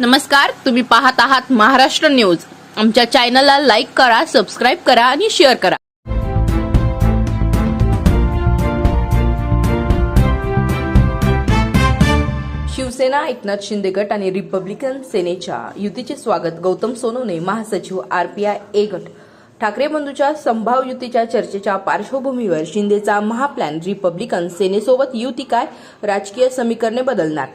नमस्कार तुम्ही पाहत आहात महाराष्ट्र न्यूज. आमच्या चॅनलला लाईक करा सबस्क्राईब करा आणि शेअर करा. शिवसेना एकनाथ शिंदे गट आणि रिपब्लिकन सेनेच्या युतीचे स्वागत. गौतम सोनवणे महासचिव आर पी आय ए गट. ठाकरे बंधूच्या संभाव्य युतीच्या चर्चेच्या पार्श्वभूमीवर शिंदेचा महाप्लॅन. रिपब्लिकन सेनेसोबत युती काय? राजकीय समीकरणे बदलणार.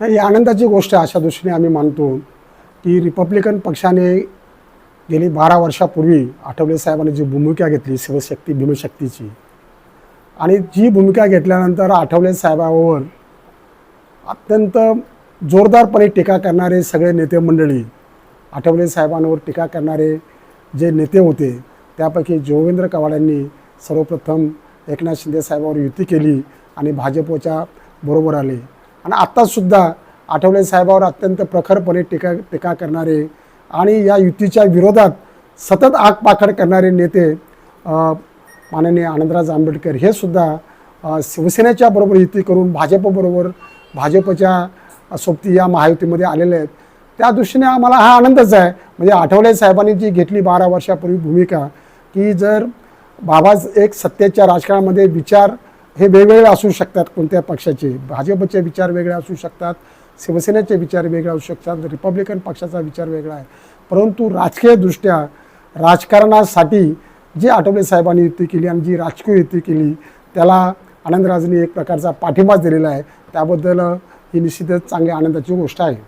नाही ही आनंदाची गोष्ट आहे अशा दृष्टीने आम्ही मानतो की रिपब्लिकन पक्षाने गेली बारा वर्षापूर्वी आठवले साहेबांनी जी भूमिका घेतली शिवशक्ती भीमशक्तीची आणि जी भूमिका घेतल्यानंतर आठवले साहेबावर अत्यंत जोरदारपणे टीका करणारे सगळे नेते मंडळी आठवले साहेबांवर टीका करणारे जे नेते होते त्यापैकी जोगेंद्र कवाड यांनी सर्वप्रथम एकनाथ शिंदे साहेबांवर युती केली आणि भाजपच्या बरोबर आले. आणि आत्तासुद्धा आठवले साहेबावर अत्यंत प्रखरपणे टीका टीका करणारे आणि या युतीच्या विरोधात सतत आगपाखड करणारे नेते माननीय आनंदराज आंबेडकर हे सुद्धा शिवसेनेच्या बरोबर युती करून भाजपबरोबर भाजपच्या सोबती या महायुतीमध्ये आलेले आहेत. त्या दृष्टीने आम्हाला हा आनंदच आहे. म्हणजे आठवले साहेबांनी जी घेतली बारा वर्षापूर्वी भूमिका की जर बाबा एक सत्तेच्या राजकारणामध्ये विचार हे वेगवेगळे असू शकतात. कोणत्या पक्षाचे? भाजपचे विचार वेगळे असू शकतात. शिवसेनेचे विचार वेगळे असू शकतात. रिपब्लिकन पक्षाचा विचार वेगळा आहे. परंतु राजकीयदृष्ट्या राजकारणासाठी जी आठवले साहेबांनी युती केली आणि जी राजकीय युती केली त्याला आनंदराजांनी एक प्रकारचा पाठिंबाच दिलेला आहे. त्याबद्दल ही निश्चितच चांगली आनंदाची गोष्ट आहे.